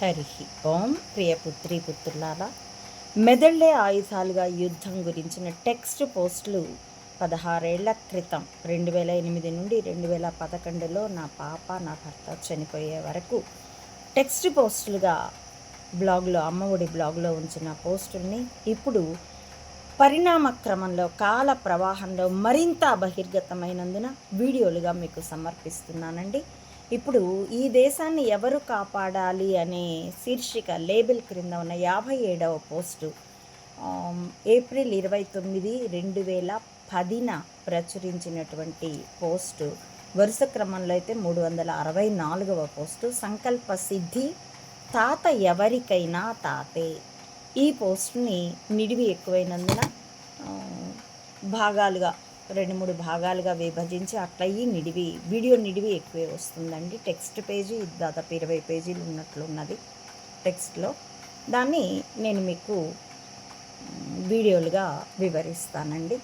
హరి ఓం ప్రియపుత్రి పుత్రులాల మెదళ్ళే ఆయుధాలుగా యుద్ధం గురించిన టెక్స్ట్ పోస్టులు పదహారేళ్ళ క్రితం. రెండు వేల ఎనిమిది నుండి రెండు వేల పదకొండులో నా పాప నా భర్త చనిపోయే వరకు టెక్స్ట్ పోస్టులుగా బ్లాగ్లో అమ్మఒడి బ్లాగ్లో ఉంచిన పోస్టుల్ని ఇప్పుడు పరిణామ క్రమంలో కాల ప్రవాహంలో మరింత బహిర్గతమైనందున వీడియోలుగా మీకు సమర్పిస్తున్నానండి. ఇప్పుడు ఈ దేశాన్ని ఎవరు కాపాడాలి అనే శీర్షిక లేబుల్ క్రింద ఉన్న యాభై ఏడవ పోస్టు ఏప్రిల్ ఇరవై తొమ్మిది రెండు వేల పదిన ప్రచురించినటువంటి పోస్టు వరుస క్రమంలో అయితే మూడు వందల అరవై నాలుగవ పోస్టు సంకల్ప సిద్ధి తాత ఎవరికైనా తాతే. ఈ పోస్ట్ని నిడివి ఎక్కువైనందున భాగాలుగా రెండు మూడు భాగాలుగా విభజించి అట్లయి నిడివి వీడియో నిడివి ఎక్కువే వస్తుందండి. టెక్స్ట్ పేజీ దాదాపు ఇరవై పేజీలు ఉన్నట్లు ఉన్నది టెక్స్ట్లో. దాన్ని నేను మీకు వీడియోలుగా వివరిస్తానండి.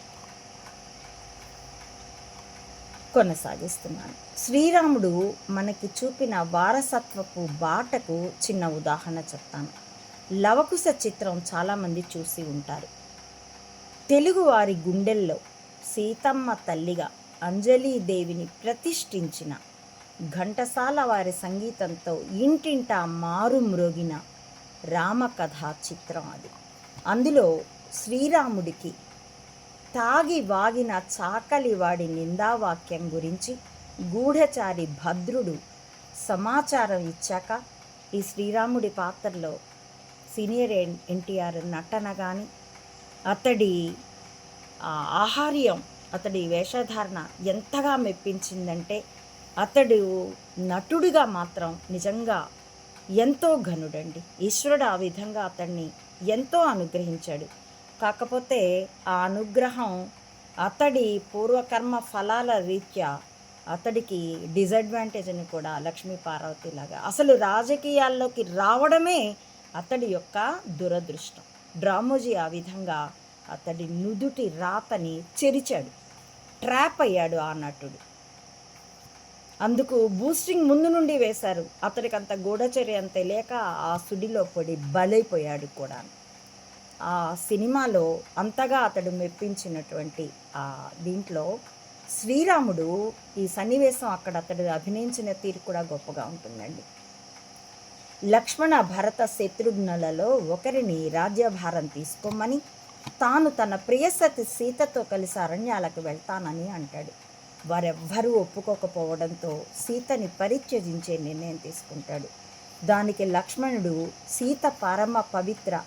కొనసాగిస్తున్నాను. శ్రీరాముడు మనకి చూపిన వారసత్వపు బాటకు చిన్న ఉదాహరణ చెప్తాను. లవకుశ చిత్రం చాలామంది చూసి ఉంటారు. తెలుగువారి గుండెల్లో సీతమ్మ తల్లిగా అంజలీదేవిని ప్రతిష్ఠించిన ఘంటసాల వారి సంగీతంతో ఇంటింటా మారు మ్రోగిన రామకథా చిత్రం అది. అందులో శ్రీరాముడికి తాగి వాగిన చాకలివాడి నిందావాక్యం గురించి గూఢచారి భద్రుడు సమాచారం ఇచ్చాక ఈ శ్రీరాముడి పాత్రలో సీనియర్ ఎన్ ఎన్టీఆర్ నటన కానీ అతడి ఆహార్యం అతడి వేషధారణ ఎంతగా మెప్పించిందంటే అతడు నటుడిగా మాత్రం నిజంగా ఎంతో ఘనుడండి. ఈశ్వరుడు ఆ విధంగా అతన్ని ఎంతో అనుగ్రహించాడు. కాకపోతే ఆ అనుగ్రహం అతడి పూర్వకర్మ ఫలాల రీత్యా అతడికి డిసడ్వాంటేజ్ అని కూడా లక్ష్మీ పార్వతి లాగా అసలు రాజకీయాల్లోకి రావడమే అతడి యొక్క దురదృష్టం. డ్రామోజీ ఆ విధంగా అతడి నుదుటి రాతని చెరిచాడు. ట్రాప్ అయ్యాడు ఆ నటుడు. అందుకు బూస్టింగ్ ముందు నుండి వేశారు. అతడికి అంత గూఢచర్యం తెలియక ఆ సుడిలో పడి బలైపోయాడు కూడా ఆ సినిమాలో అంతగా అతడు మెప్పించినటువంటి ఆ దీంట్లో శ్రీరాముడు ఈ సన్నివేశం అక్కడ అతడు అభినయించిన తీరు కూడా గొప్పగా ఉంటుందండి. లక్ష్మణ భరత శత్రుఘ్నులలో ఒకరిని రాజ్యభారం తీసుకోమని తాను తన ప్రియసతి సీతతో కలిసి అరణ్యాలకు వెళ్తానని అంటాడు. వారెవ్వరూ ఒప్పుకోకపోవడంతో సీతని పరిత్యజించే నిర్ణయం తీసుకుంటాడు. దానికి లక్ష్మణుడు సీత పరమ పవిత్ర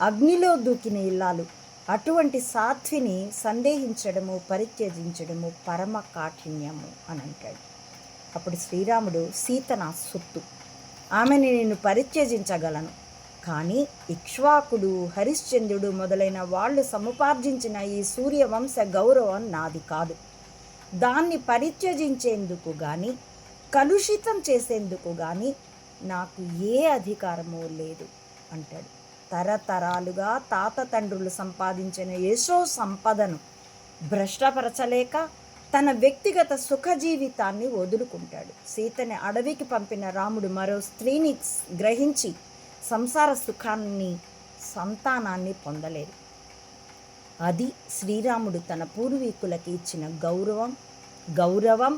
అగ్నిలో దూకిన ఇల్లాలు అటువంటి సాధ్విని సందేహించడము పరిత్యజించడము పరమ కాఠిన్యము అని అంటాడు. అప్పుడు శ్రీరాముడు సీత నా సొత్తు. ఆమెని నేను పరిత్యజించగలను. కానీ ఇక్ష్వాకుడు హరిశ్చంద్రుడు మొదలైన వాళ్ళు సముపార్జించిన ఈ సూర్యవంశ గౌరవం నాది కాదు. దాన్ని పరిత్యజించేందుకు కానీ కలుషితం చేసేందుకు కానీ నాకు ఏ అధికారము లేదు అంటాడు. తరతరాలుగా తాత తండ్రులు సంపాదించిన యశో సంపదను భ్రష్టపరచలేక తన వ్యక్తిగత సుఖ జీవితాన్ని వదులుకుంటాడు. సీతని అడవికి పంపిన రాముడు మరో స్త్రీని గ్రహించి సంసార సుఖాన్ని సంతానాన్ని పొందలేదు. అది శ్రీరాముడు తన పూర్వీకులకి ఇచ్చిన గౌరవం గౌరవం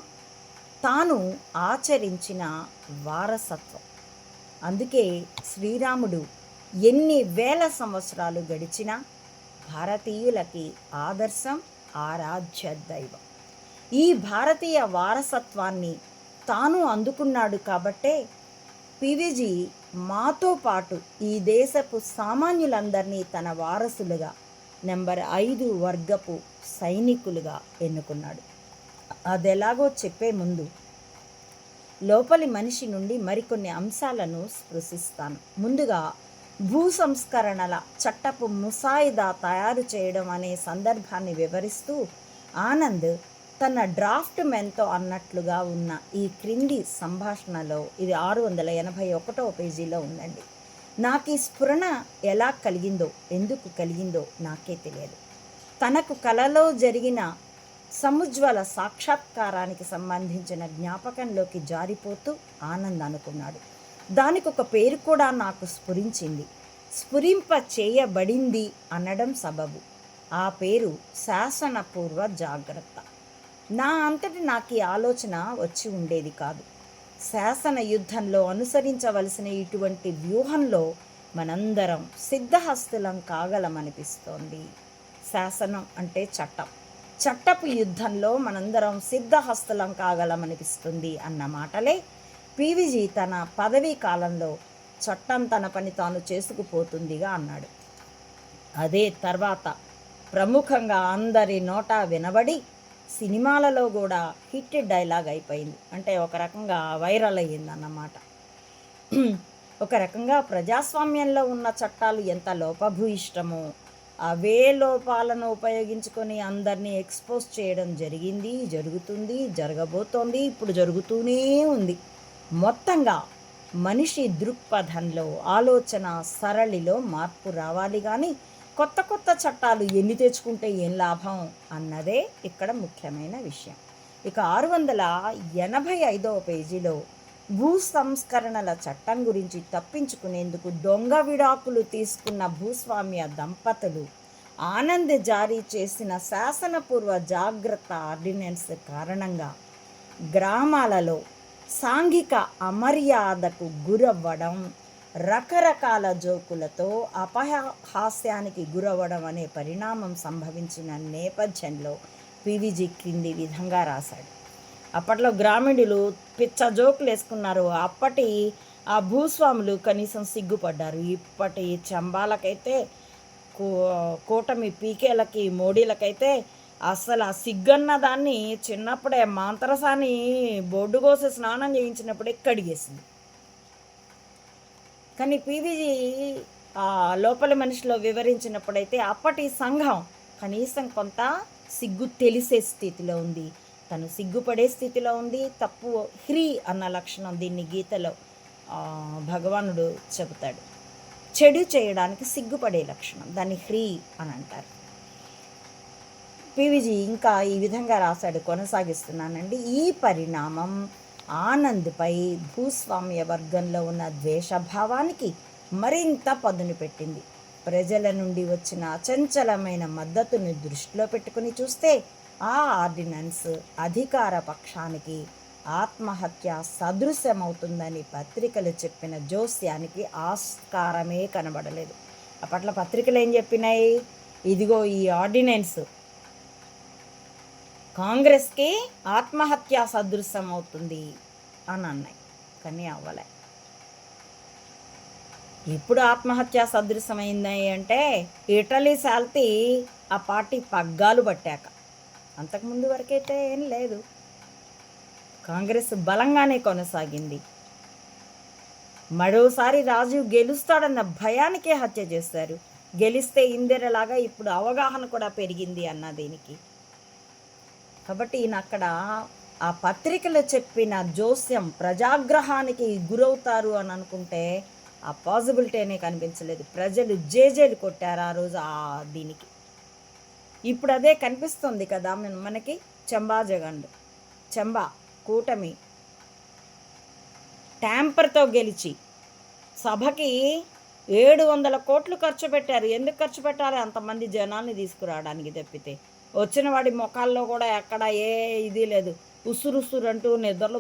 తాను ఆచరించిన వారసత్వం. అందుకే శ్రీరాముడు ఎన్ని వేల సంవత్సరాలు గడిచినా భారతీయులకి ఆదర్శం ఆరాధ్య దైవం. ఈ భారతీయ వారసత్వాన్ని తాను అందుకున్నాడు కాబట్టే పివిజీ మాతో పాటు ఈ దేశపు సామాన్యులందరినీ తన వారసులుగా నెంబర్ ఐదు వర్గపు సైనికులుగా ఎన్నుకున్నాడు. అదెలాగో చెప్పే ముందు లోపలి మనిషి నుండి మరికొన్ని అంశాలను స్పృశిస్తాను. ముందుగా భూ సంస్కరణల చట్టపు ముసాయిదా తయారు చేయడం అనే సందర్భాన్ని వివరిస్తూ ఆనంద్ తన డ్రాఫ్ట్ మెన్తో అన్నట్లుగా ఉన్న ఈ క్రింది సంభాషణలో ఇది ఆరు వందల ఎనభై ఒకటో పేజీలో ఉందండి. నాకు ఈ స్ఫురణ ఎలా కలిగిందో ఎందుకు కలిగిందో నాకే తెలియదు. తనకు కలలో జరిగిన సముజ్వల సాక్షాత్కారానికి సంబంధించిన జ్ఞాపకంలోకి జారిపోతూ ఆనంద్ అనుకున్నాడు. దానికి ఒక పేరు కూడా నాకు స్ఫురించింది. స్ఫురింప చేయబడింది అనడం సబబు. ఆ పేరు శాసనపూర్వ జాగ్రత్త. నా అంతటి నాకు ఈ ఆలోచన వచ్చి ఉండేది కాదు. శాసన యుద్ధంలో అనుసరించవలసిన ఇటువంటి వ్యూహంలో మనందరం సిద్ధహస్తులం కాగలమనిపిస్తోంది. శాసనం అంటే చట్టం. చట్టపు యుద్ధంలో మనందరం సిద్ధహస్తులం కాగలమనిపిస్తుంది అన్న మాటలే పీవిజీ తన పదవీ కాలంలో చట్టం తన పని తాను చేసుకుపోతుందిగా అన్నాడు. అదే తర్వాత ప్రముఖంగా అందరి నోట వినబడి సినిమాలలో కూడా హిట్ డైలాగ్ అయిపోయింది. అంటే ఒక రకంగా వైరల్ అయ్యింది అన్నమాట ఒక రకంగా ప్రజాస్వామ్యంలో ఉన్న చట్టాలు ఎంత లోపభూయిష్టమో అవే లోపాలను ఉపయోగించుకొని అందరినీ ఎక్స్పోజ్ చేయడం జరిగింది జరుగుతుంది జరగబోతోంది ఇప్పుడు జరుగుతూనే ఉంది. మొత్తంగా మనిషి దృక్పథంలో ఆలోచన సరళిలో మార్పు రావాలి కానీ కొత్త కొత్త చట్టాలు ఎన్ని తెచ్చుకుంటే ఏం లాభం అన్నదే ఇక్కడ ముఖ్యమైన విషయం. ఇక ఆరు వందల ఎనభై ఐదవ పేజీలో భూ సంస్కరణల చట్టం గురించి తప్పించుకునేందుకు దొంగ విడాకులు తీసుకున్న భూస్వామ్య దంపతులు ఆనంద్ జారీ చేసిన శాసనపూర్వ జాగ్రత్త ఆర్డినెన్స్ కారణంగా గ్రామాలలో సాంఘిక అమర్యాదకు గురవ్వడం రకరకాల జోకులతో అపహాస్యానికి గురవ్వడం అనే పరిణామం సంభవించిన నేపథ్యంలో పీవీజీ క్రింది విధంగా రాశాడు. అప్పట్లో గ్రామీణులు పిచ్చ జోకులు వేసుకున్నారు అప్పటి ఆ భూస్వాములు కనీసం సిగ్గుపడ్డారు. ఇప్పటి చంబాలకైతే కూ కూటమి పీకేలకి మోడీలకైతే అసలు ఆ సిగ్గన్న దాన్ని చిన్నప్పుడే మాంతరసాని బొడ్డు కోసి స్నానం చేయించినప్పుడే కడిగేసింది. కానీ పీవీజీ లోపల మనిషిలో వివరించినప్పుడైతే అప్పటి సంఘం కనీసం కొంత సిగ్గు తెలిసే స్థితిలో ఉంది. తను సిగ్గుపడే స్థితిలో ఉంది. తప్పు హ్రీ అన్న లక్షణం దీన్ని గీతలో భగవానుడు చెబుతాడు. చెడు చేయడానికి సిగ్గుపడే లక్షణం దాన్ని హ్రీ అని అంటారు. పివిజీ ఇంకా ఈ విధంగా రాశాడు కొనసాగిస్తున్నానండి. ఈ పరిణామం ఆనంద్పై భూస్వామ్య వర్గంలో ఉన్న ద్వేషభావానికి మరింత పదును పెట్టింది. ప్రజల నుండి వచ్చిన అచంచలమైన మద్దతును దృష్టిలో పెట్టుకుని చూస్తే ఆ ఆర్డినెన్స్ అధికార పక్షానికి ఆత్మహత్య సదృశ్యమవుతుందని పత్రికలు చెప్పిన జోస్యానికి ఆస్కారమే కనబడలేదు. అప్పట్లో పత్రికలు ఏం చెప్పినాయి? ఇదిగో ఈ ఆర్డినెన్స్ కాంగ్రెస్కి ఆత్మహత్య సదృశ్యం అవుతుంది అని అన్నాయి కానీ అవ్వలే. ఎప్పుడు ఆత్మహత్య సదృశమైంది అంటే ఇటలీ సాల్తి ఆ పార్టీ పగ్గాలు పట్టాక. అంతకుముందు వరకైతే ఏం లేదు. కాంగ్రెస్ బలంగానే కొనసాగింది. మరోసారి రాజు గెలుస్తాడన్న భయానికే హత్య చేశారు. గెలిస్తే ఇందిరలాగా ఇప్పుడు అవగాహన కూడా పెరిగింది అన్న దీనికి. కాబట్టి ఈయన అక్కడ ఆ పత్రికలో చెప్పిన జోస్యం ప్రజాగ్రహానికి గురవుతారు అని అనుకుంటే ఆ పాసిబిలిటీనే కనిపించలేదు. ప్రజలు జేజేలు కొట్టారు ఆ రోజు ఆ దీనికి. ఇప్పుడు అదే కనిపిస్తుంది కదా మనకి చెంబా జగండ్ చెంబా కూటమి ట్యాంపర్తో గెలిచి సభకి ఏడు వందల కోట్లు ఖర్చు పెట్టారు. ఎందుకు ఖర్చు పెట్టాలి? అంతమంది జనాల్ని తీసుకురావడానికి తప్పితే. వచ్చిన వాడి ముఖాల్లో కూడా ఎక్కడ ఏ ఇది లేదు. ఉసురుసురు అంటూ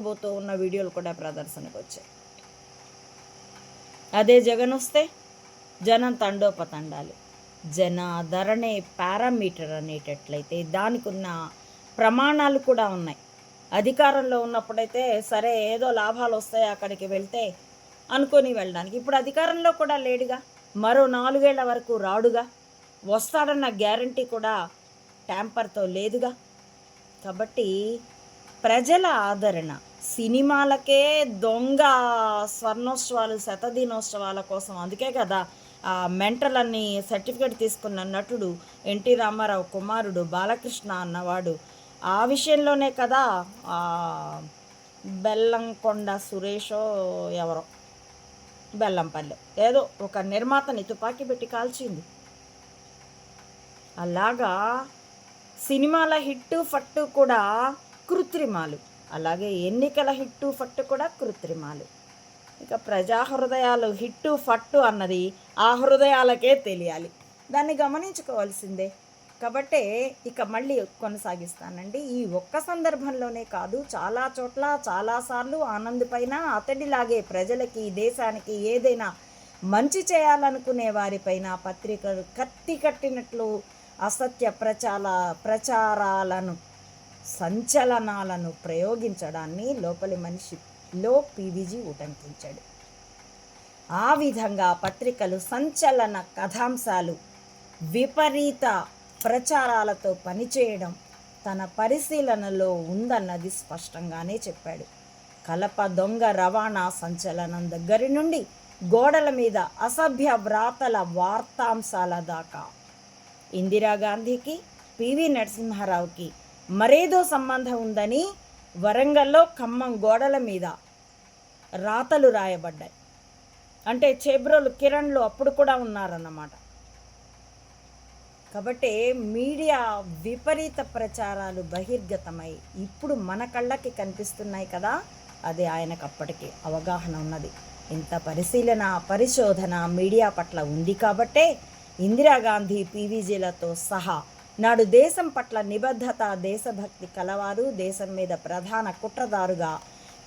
పోతూ ఉన్న వీడియోలు కూడా ప్రదర్శనకు వచ్చాయి. అదే జగన్ వస్తే జనం తండోపతండాలు. జనాదరణే పారామీటర్ అనేటట్లయితే దానికి ఉన్న ప్రమాణాలు కూడా ఉన్నాయి. అధికారంలో ఉన్నప్పుడైతే సరే ఏదో లాభాలు వస్తాయి అక్కడికి వెళ్తే అనుకొని వెళ్ళడానికి. ఇప్పుడు అధికారంలో కూడా లేడుగా. మరో నాలుగేళ్ళ వరకు రాడుగా. వస్తాడన్న గ్యారంటీ కూడా ట్యాంపర్తో లేదుగా. కాబట్టి ప్రజల ఆదరణ. సినిమాలకే దొంగ స్వర్ణోత్సవాలు శతదినోత్సవాల కోసం. అందుకే కదా ఆ మెంటల్ అన్ని సర్టిఫికేట్ తీసుకున్న నటుడు ఎన్టీ రామారావు కుమారుడు బాలకృష్ణ అన్నవాడు. ఆ విషయంలోనే కదా బెల్లంకొండ సురేషో ఎవరో బెల్లంపల్లి ఏదో ఒక నిర్మాతని తుపాకీ పెట్టి కాల్చింది. అలాగా సినిమాల హిట్టు ఫట్టు కూడా కృత్రిమాలు. అలాగే ఎన్నికల హిట్టు ఫట్టు కూడా కృత్రిమాలు. ఇక ప్రజా హృదయాలు హిట్టు ఫట్టు అన్నది ఆ హృదయాలకే తెలియాలి. దాన్ని గమనించుకోవాల్సిందే. కాబట్టే ఇక మళ్ళీ కొనసాగిస్తానండి. ఈ ఒక్క సందర్భంలోనే కాదు చాలా చోట్ల చాలాసార్లు ఆనంద్ పైన అతడిలాగే ప్రజలకి దేశానికి ఏదైనా మంచి చేయాలనుకునే వారిపైన పత్రికలు కత్తి కట్టినట్లు అసత్య ప్రచార ప్రచారాలను సంచలనాలను ప్రయోగించడాన్ని లోపలి మనిషిలో పీవీజీ ఉటంకించాడు ఆ విధంగా పత్రికలు సంచలన కథాంశాలు విపరీత ప్రచారాలతో పనిచేయడం తన పరిశీలనలో ఉందన్నది స్పష్టంగానే చెప్పాడు. కలప దొంగ రవాణా సంచలనం దగ్గర నుండి గోడల మీద అసభ్య వ్రాతల వార్తాంశాల దాకా ఇందిరాగాంధీకి పివి నరసింహారావుకి మరేదో సంబంధం ఉందని వరంగల్లో ఖమ్మం గోడల మీద రాతలు రాయబడ్డాయి. అంటే చేబ్రోలు కిరణ్లు అప్పుడు కూడా ఉన్నారన్నమాట. కాబట్టి మీడియా విపరీత ప్రచారాలు బహిర్గతమై ఇప్పుడు మన కళ్ళకి కనిపిస్తున్నాయి కదా అది ఆయనకు అప్పటికి అవగాహన ఉన్నది. ఇంత పరిశీలన పరిశోధన మీడియా పట్ల ఉంది కాబట్టే ఇందిరాగాంధీ పీవీజీలతో సహా నాడు దేశం పట్ల నిబద్ధత దేశభక్తి కలవారు దేశం మీద ప్రధాన కుట్రదారుగా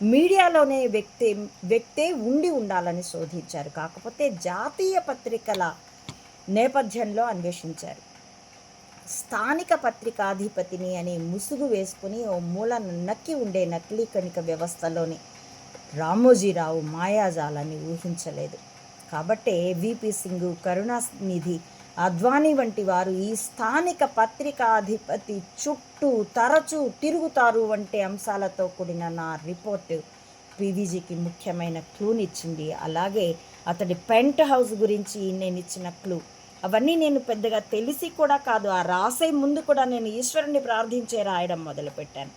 మీడియాలోనే వ్యక్తి వ్యక్తే ఉండి ఉండాలని శోధించారు. కాకపోతే జాతీయ పత్రికల నేపథ్యంలో అన్వేషించారు. స్థానిక పత్రికాధిపతిని అనే ముసుగు వేసుకుని ఓ మూలను నక్కి ఉండే నకిలీ కణిక వ్యవస్థలోని రామోజీరావు మాయాజాలాన్ని ఊహించలేదు. కాబట్టే విపి సింగ్ కరుణానిధి అద్వానీ వంటి వారు ఈ స్థానిక పత్రికాధిపతి చుట్టూ తరచూ తిరుగుతారు వంటి అంశాలతో కూడిన నా రిపోర్టు పీవీజీకి ముఖ్యమైన క్లూనిచ్చింది అలాగే అతడి పెంట్ హౌస్ గురించి నేను ఇచ్చిన క్లూ అవన్నీ నేను పెద్దగా తెలిసి కూడా కాదు ఆ రాసే ముందు కూడా నేను ఈశ్వరుని ప్రార్థించే రాయడం మొదలుపెట్టాను.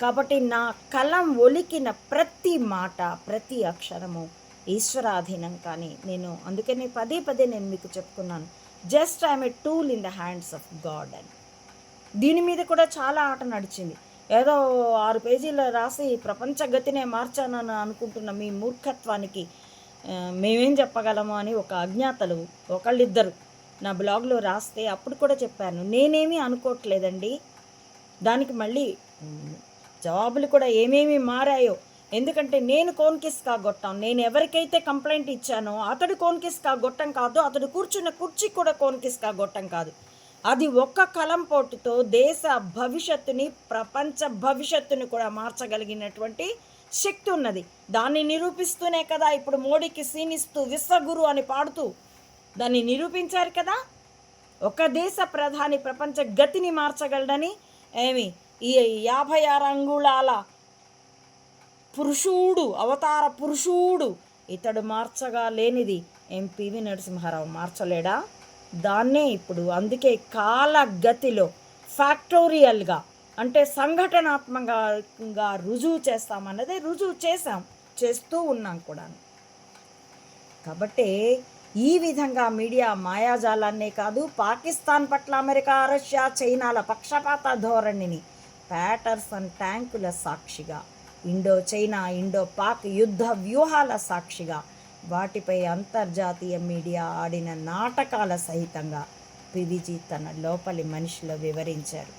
కాబట్టి నా కలం ఒలికిన ప్రతి మాట ప్రతి అక్షరము ఈశ్వరాధీనం కానీ నేను అందుకనే పదే పదే నేను మీకు చెప్పుకున్నాను just I'm a tool in the hands of God అని. దీని మీద కూడా చాలా ఆట నడిచింది. ఏదో ఆరు పేజీలు రాసి ప్రపంచ గతినే మార్చానని అనుకుంటున్న మీ మూర్ఖత్వానికి మేమేం చెప్పగలము అని ఒక అజ్ఞాతలు ఒకళ్ళిద్దరు నా బ్లాగ్లో రాస్తే అప్పుడు కూడా చెప్పాను. నేనేమీ అనుకోవట్లేదండి. దానికి మళ్ళీ జవాబులు కూడా ఏమేమి మారాయో ఎందుకంటే నేను కోన్కిస్ కాగొట్టాం నేను ఎవరికైతే కంప్లైంట్ ఇచ్చానో అతడు కోన్కిస్ కాగొట్టం కాదు అతడు కూర్చున్న కుర్చీ కూడా కోన్కిస్ కాగొట్టం కాదు. అది ఒక్క కలం పోటుతో దేశ భవిష్యత్తుని ప్రపంచ భవిష్యత్తుని కూడా మార్చగలిగినటువంటి శక్తి ఉన్నది. దాన్ని నిరూపిస్తూనే కదా ఇప్పుడు మోడీకి సీనిస్తూ విశ్వగురు అని పాడుతూ దాన్ని నిరూపించారు కదా? ఒక దేశ ప్రధాని ప్రపంచ గతిని మార్చగలడని ఏమి? ఈ యాభై ఆరు అంగుళాల పురుషుడు అవతార పురుషుడు. ఇతడు మార్చగా లేనిది. ఎంపీవి నరసింహారావు మార్చలేడా? దాన్నే ఇప్పుడు అందుకే కాలగతిలో ఫ్యాక్టోరియల్గా అంటే సంఘటనాత్మకంగా రుజువు చేస్తామన్నదే రుజువు చేశాం చేస్తూ ఉన్నాం కూడా కాబట్టి ఈ విధంగా మీడియా మాయాజాలాన్నే కాదు పాకిస్తాన్ పట్ల అమెరికా రష్యా చైనాల పక్షపాత ధోరణిని ప్యాటర్సన్ ట్యాంకుల సాక్షిగా ఇండో చైనా ఇండో పాక్ యుద్ధ వ్యూహాల సాక్షిగా వాటిపై అంతర్జాతీయ మీడియా ఆడిన నాటకాల సహితంగా పివిజీ తన లోపలి మనిషిలో వివరించారు.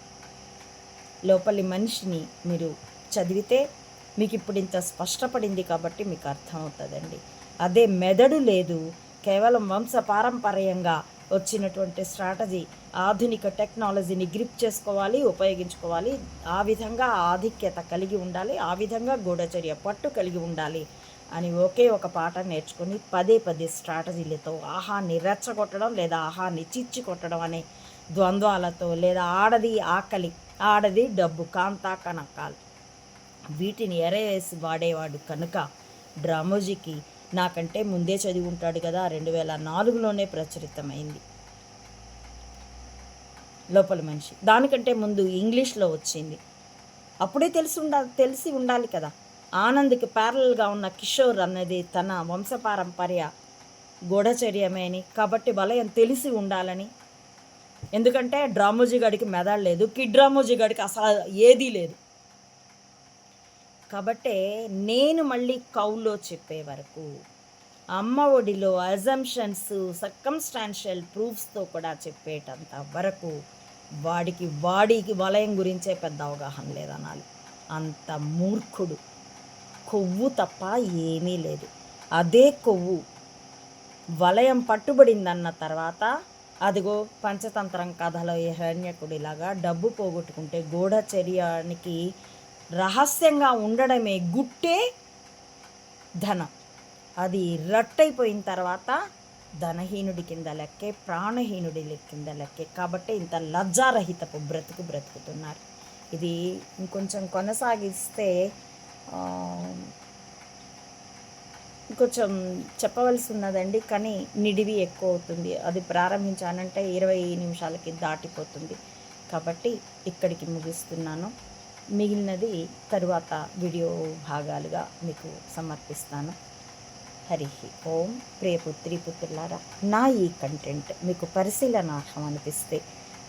లోపలి మనిషిని మీరు చదివితే మీకు ఇప్పుడు ఇంత స్పష్టపడింది కాబట్టి మీకు అర్థమవుతుందండి అదే మెదడు లేదు. కేవలం వంశ పారంపర్యంగా వచ్చినటువంటి స్ట్రాటజీ ఆధునిక టెక్నాలజీని గ్రిప్ చేసుకోవాలి ఉపయోగించుకోవాలి. ఆ విధంగా ఆధిక్యత కలిగి ఉండాలి ఆ విధంగా గూఢచర్య పట్టు కలిగి ఉండాలి అని ఒకే ఒక పాట నేర్చుకుని పదే పదే స్ట్రాటజీలతో ఆహాన్ని రెచ్చగొట్టడం లేదా ఆహాన్ని చిచ్చి కొట్టడం అనే ద్వంద్వాలతో లేదా ఆడది ఆకలి ఆడది డబ్బు కాంతా కనకాలు వీటిని ఎరవేసి వాడేవాడు కనుక డ్రామోజీకి నాకంటే ముందే చదివి ఉంటాడు కదా రెండు వేల నాలుగులోనే ప్రచురితమైంది. లోపల మనిషి. దానికంటే ముందు ఇంగ్లీష్లో వచ్చింది. అప్పుడే తెలిసి ఉండాలి తెలిసి ఉండాలి కదా. ఆనంద్కి ప్యారల్గా ఉన్న కిషోర్ అన్నది తన వంశపారంపర్య గూఢచర్యమే అని కాబట్టి వలయం తెలిసి ఉండాలని. ఎందుకంటే డ్రామోజీ గడికి మెదడు లేదు కిడ్ డ్రామోజీ గడికి అసలు ఏదీ లేదు. కాబట్టే నేను మళ్ళీ కౌలో చెప్పే వరకు అమ్మ ఒడిలో అజంప్షన్స్ సర్కమ్స్టాన్షియల్ ప్రూఫ్స్తో కూడా చెప్పేటంత వరకు వాడికి వాడికి వలయం గురించే పెద్ద అవగాహన లేదనాలి. అంత మూర్ఖుడు. కొవ్వు తప్ప ఏమీ లేదు. అదే కొవ్వు. వలయం పట్టుబడిందన్న తర్వాత అదిగో పంచతంత్రం కథలో హిరణ్యకుడిలాగా డబ్బు పోగొట్టుకుంటే గూఢచర్యానికి రహస్యంగా ఉండడమే గుట్టే ధనం. అది రట్టయిపోయిన తర్వాత ధనహీనుడి కింద లెక్కే ప్రాణహీనుడి కింద లెక్కే. కాబట్టి ఇంత లజ్జారహితపు బ్రతుకు బ్రతుకుతున్నారు. ఇది ఇంకొంచెం కొనసాగిస్తే ఇంకొంచెం కొంచెం చెప్పవలసి ఉన్నదండి కానీ నిడివి ఎక్కువ అవుతుంది అది ప్రారంభించానంటే ఇరవై నిమిషాలకి దాటిపోతుంది. కాబట్టి ఇక్కడికి ముగిస్తున్నాను. మిగిలినది తరువాత వీడియో భాగాలుగా మీకు సమర్పిస్తాను. హరి ఓం. ప్రియపుత్రి పుత్రులారా నా ఈ కంటెంట్ మీకు పరిశీలనార్హం అనిపిస్తే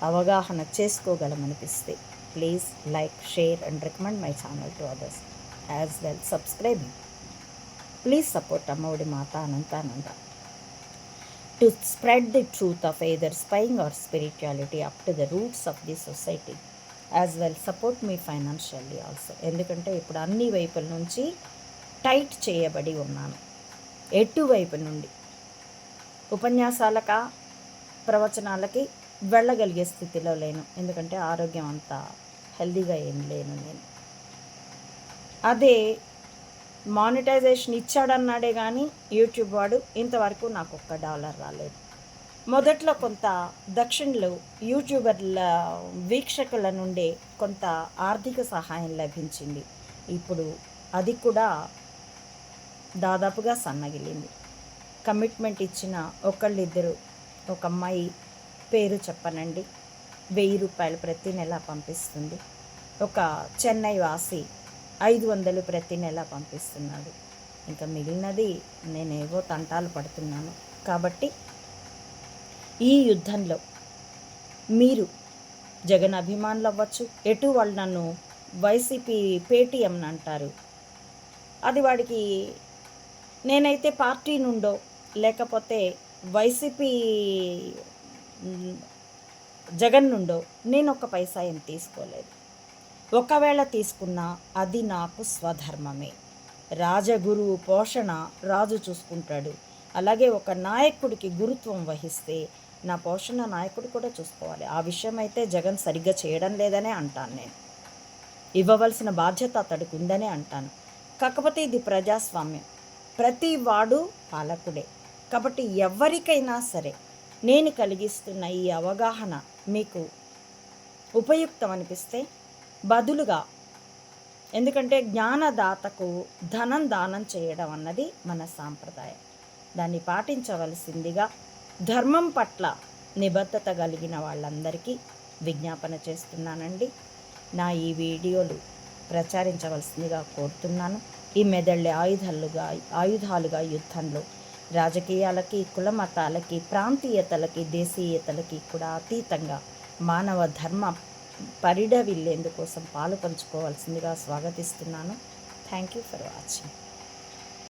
అవగాహన చేసుకోగలమనిపిస్తే please like share and recommend my channel to others as well subscribing. Please support Ammaodi Mata Anantananda. To spread the truth of either spying or spirituality up to the roots of the society. As well support me financially also ఎందుకంటే ఇప్పుడు అన్ని వైపుల నుంచి tight చేయబడి ఉన్నాను. ఎటువైపు నుండి? ఉపన్యాసాలక ప్రవచనాలకి వెళ్ళగలిగే స్థితిలో లేను. ఎందుకంటే ఆరోగ్యం అంత హెల్దీగా ఏం లేను నేను. అదే మానిటైజేషన్ ఇచ్చాడన్నాడే కానీ యూట్యూబ్ వాడు ఇంతవరకు నాకు ఒక్క డాలర్ రాలేదు. మొదట్లో కొంత దక్షిణలు యూట్యూబర్ల వీక్షకుల నుండి కొంత ఆర్థిక సహాయం లభించింది. ఇప్పుడు అది కూడా దాదాపుగా సన్నగిలింది. కమిట్మెంట్ ఇచ్చిన ఒకళ్ళిద్దరు ఒక అమ్మాయి పేరు చెప్పనండి వెయ్యి రూపాయలు ప్రతి నెల పంపిస్తుంది. ఒక చెన్నై వాసి ఐదు వందలు ప్రతి నెల పంపిస్తున్నాడు. ఇంకా మిగిలినది నేనేవో తంటాలు పడుతున్నాను. కాబట్టి ఈ యుద్ధంలో మీరు జగన్ అభిమానులు అవ్వచ్చు ఎటు వాళ్ళు నన్ను వైసీపీ పేటీఎం అంటారు. అది వాడికి నేనైతే పార్టీ నుండో లేకపోతే వైసీపీ జగన్ నుండో నేను ఒక పైసా ఏం తీసుకోలేదు. ఒకవేళ తీసుకున్నా అది నాకు స్వధర్మమే. రాజగురువు పోషణ రాజు చూసుకుంటాడు. అలాగే ఒక నాయకుడికి గురుత్వం వహిస్తే నా పోషణ నాయకుడు కూడా చూసుకోవాలి. ఆ విషయం అయితే జగన్ సరిగ్గా చేయడం లేదనే అంటాను నేను. ఇవ్వవలసిన బాధ్యత అతడికి ఉందనే అంటాను. కాకపోతే ఇది ప్రజాస్వామ్యం. ప్రతి వాడు పాలకుడే. కాబట్టి ఎవరికైనా సరే నేను కలిగిస్తున్న ఈ అవగాహన మీకు ఉపయుక్తం అనిపిస్తే బదులుగా ఎందుకంటే జ్ఞానదాతకు ధనం దానం చేయడం అన్నది మన సాంప్రదాయం. దాన్ని పాటించవలసిందిగా ధర్మం పట్ల నిబద్ధత కలిగిన వాళ్ళందరికీ విజ్ఞాపన చేస్తున్నానండి. నా ఈ వీడియోలు ప్రచారించవలసిందిగా కోరుతున్నాను. ఈ మెదళ్ళే ఆయుధాలుగా ఆయుధాలుగా యుద్ధంలో రాజకీయాలకి కుల మతాలకి ప్రాంతీయతలకి దేశీయతలకి కూడా అతీతంగా మానవ ధర్మ పరిడవిల్లేందుకోసం పాలు పంచుకోవాల్సిందిగా స్వాగతిస్తున్నాను. Thank you for watching